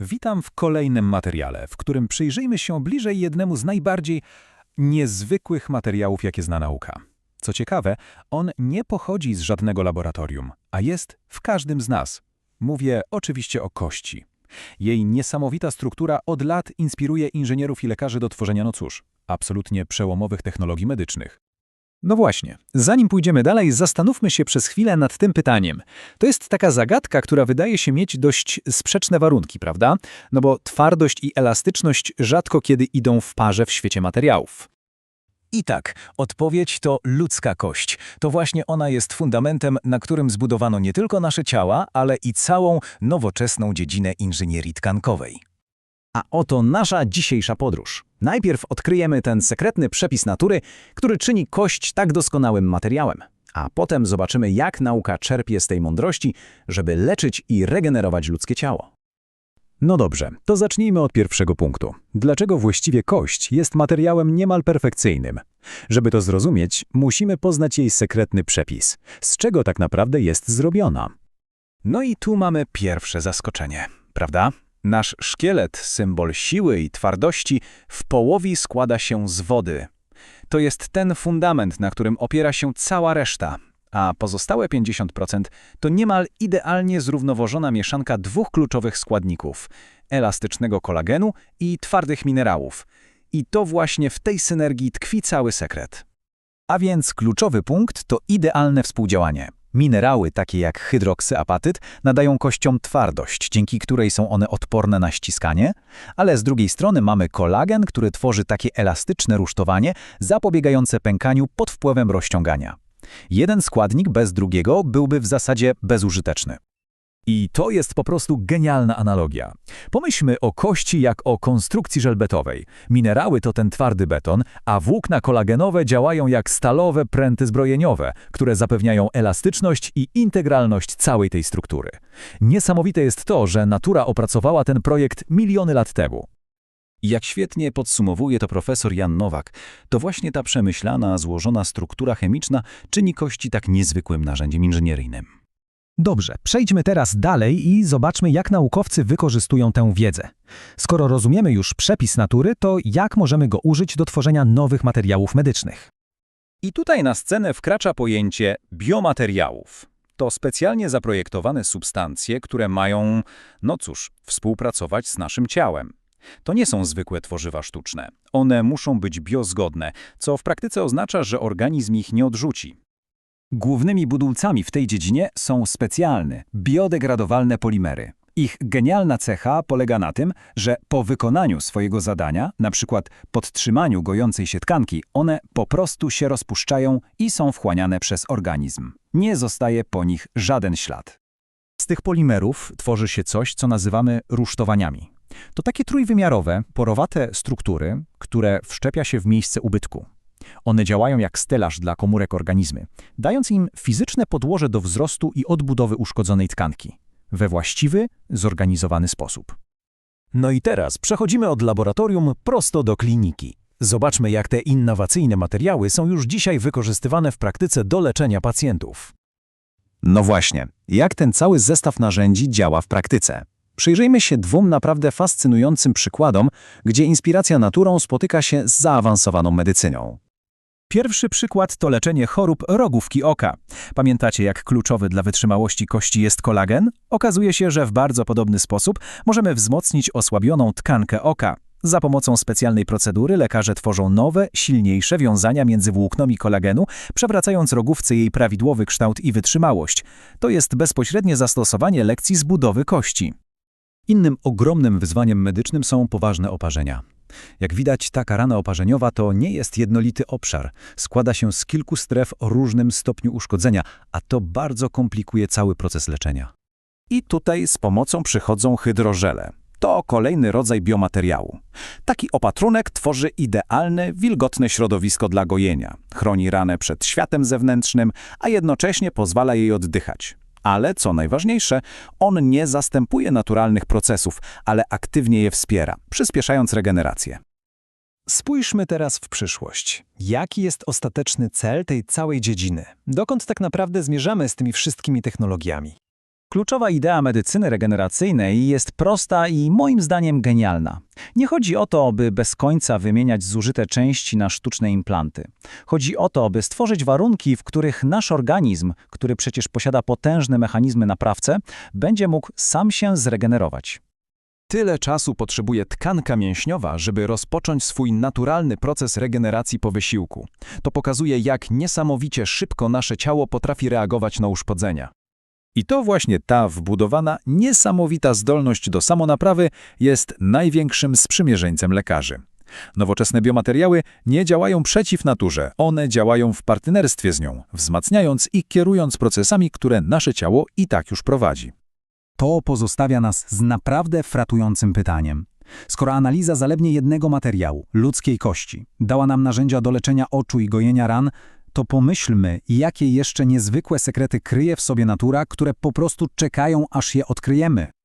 Witam w kolejnym materiale, w którym przyjrzyjmy się bliżej jednemu z najbardziej niezwykłych materiałów, jakie zna nauka. Co ciekawe, on nie pochodzi z żadnego laboratorium, a jest w każdym z nas. Mówię oczywiście o kości. Jej niesamowita struktura od lat inspiruje inżynierów i lekarzy do tworzenia, no cóż, absolutnie przełomowych technologii medycznych. No właśnie, zanim pójdziemy dalej, zastanówmy się przez chwilę nad tym pytaniem. To jest taka zagadka, która wydaje się mieć dość sprzeczne warunki, prawda? No bo twardość i elastyczność rzadko kiedy idą w parze w świecie materiałów. I tak, odpowiedź to ludzka kość. To właśnie ona jest fundamentem, na którym zbudowano nie tylko nasze ciała, ale i całą nowoczesną dziedzinę inżynierii tkankowej. A oto nasza dzisiejsza podróż. Najpierw odkryjemy ten sekretny przepis natury, który czyni kość tak doskonałym materiałem. A potem zobaczymy, jak nauka czerpie z tej mądrości, żeby leczyć i regenerować ludzkie ciało. No dobrze, to zacznijmy od pierwszego punktu. Dlaczego właściwie kość jest materiałem niemal perfekcyjnym? Żeby to zrozumieć, musimy poznać jej sekretny przepis. Z czego tak naprawdę jest zrobiona? No i tu mamy pierwsze zaskoczenie, prawda? Nasz szkielet, symbol siły i twardości, w połowie składa się z wody. To jest ten fundament, na którym opiera się cała reszta, a pozostałe 50% to niemal idealnie zrównoważona mieszanka dwóch kluczowych składników – elastycznego kolagenu i twardych minerałów. I to właśnie w tej synergii tkwi cały sekret. A więc kluczowy punkt to idealne współdziałanie. Minerały takie jak hydroksyapatyt nadają kościom twardość, dzięki której są one odporne na ściskanie, ale z drugiej strony mamy kolagen, który tworzy takie elastyczne rusztowanie zapobiegające pękaniu pod wpływem rozciągania. Jeden składnik bez drugiego byłby w zasadzie bezużyteczny. I to jest po prostu genialna analogia. Pomyślmy o kości jak o konstrukcji żelbetowej. Minerały to ten twardy beton, a włókna kolagenowe działają jak stalowe pręty zbrojeniowe, które zapewniają elastyczność i integralność całej tej struktury. Niesamowite jest to, że natura opracowała ten projekt miliony lat temu. Jak świetnie podsumowuje to profesor Jan Nowak, to właśnie ta przemyślana, złożona struktura chemiczna czyni kości tak niezwykłym narzędziem inżynieryjnym. Dobrze, przejdźmy teraz dalej i zobaczmy, jak naukowcy wykorzystują tę wiedzę. Skoro rozumiemy już przepis natury, to jak możemy go użyć do tworzenia nowych materiałów medycznych? I tutaj na scenę wkracza pojęcie biomateriałów. To specjalnie zaprojektowane substancje, które mają, no cóż, współpracować z naszym ciałem. To nie są zwykłe tworzywa sztuczne. One muszą być biozgodne, co w praktyce oznacza, że organizm ich nie odrzuci. Głównymi budulcami w tej dziedzinie są specjalne, biodegradowalne polimery. Ich genialna cecha polega na tym, że po wykonaniu swojego zadania, przykład podtrzymaniu gojącej się tkanki, one po prostu się rozpuszczają i są wchłaniane przez organizm. Nie zostaje po nich żaden ślad. Z tych polimerów tworzy się coś, co nazywamy rusztowaniami. To takie trójwymiarowe, porowate struktury, które wszczepia się w miejsce ubytku. One działają jak stelaż dla komórek organizmy, dając im fizyczne podłoże do wzrostu i odbudowy uszkodzonej tkanki we właściwy, zorganizowany sposób. No i teraz przechodzimy od laboratorium prosto do kliniki. Zobaczmy, jak te innowacyjne materiały są już dzisiaj wykorzystywane w praktyce do leczenia pacjentów. No właśnie, jak ten cały zestaw narzędzi działa w praktyce? Przyjrzyjmy się dwóm naprawdę fascynującym przykładom, gdzie inspiracja naturą spotyka się z zaawansowaną medycyną. Pierwszy przykład to leczenie chorób rogówki oka. Pamiętacie, jak kluczowy dla wytrzymałości kości jest kolagen? Okazuje się, że w bardzo podobny sposób możemy wzmocnić osłabioną tkankę oka. Za pomocą specjalnej procedury lekarze tworzą nowe, silniejsze wiązania między włóknami kolagenu, przewracając rogówce jej prawidłowy kształt i wytrzymałość. To jest bezpośrednie zastosowanie lekcji zbudowy kości. Innym ogromnym wyzwaniem medycznym są poważne oparzenia. Jak widać, taka rana oparzeniowa to nie jest jednolity obszar. Składa się z kilku stref o różnym stopniu uszkodzenia, a to bardzo komplikuje cały proces leczenia. I tutaj z pomocą przychodzą hydrożele. To kolejny rodzaj biomateriału. Taki opatrunek tworzy idealne, wilgotne środowisko dla gojenia. Chroni ranę przed światem zewnętrznym, a jednocześnie pozwala jej oddychać. Ale co najważniejsze, on nie zastępuje naturalnych procesów, ale aktywnie je wspiera, przyspieszając regenerację. Spójrzmy teraz w przyszłość. Jaki jest ostateczny cel tej całej dziedziny? Dokąd tak naprawdę zmierzamy z tymi wszystkimi technologiami? Kluczowa idea medycyny regeneracyjnej jest prosta i moim zdaniem genialna. Nie chodzi o to, by bez końca wymieniać zużyte części na sztuczne implanty. Chodzi o to, by stworzyć warunki, w których nasz organizm, który przecież posiada potężne mechanizmy naprawcze, będzie mógł sam się zregenerować. Tyle czasu potrzebuje tkanka mięśniowa, żeby rozpocząć swój naturalny proces regeneracji po wysiłku. To pokazuje, jak niesamowicie szybko nasze ciało potrafi reagować na uszkodzenia. I to właśnie ta wbudowana, niesamowita zdolność do samonaprawy jest największym sprzymierzeńcem lekarzy. Nowoczesne biomateriały nie działają przeciw naturze, one działają w partnerstwie z nią, wzmacniając i kierując procesami, które nasze ciało i tak już prowadzi. To pozostawia nas z naprawdę fratującym pytaniem. Skoro analiza zaledwie jednego materiału, ludzkiej kości, dała nam narzędzia do leczenia oczu i gojenia ran, to pomyślmy, jakie jeszcze niezwykłe sekrety kryje w sobie natura, które po prostu czekają, aż je odkryjemy.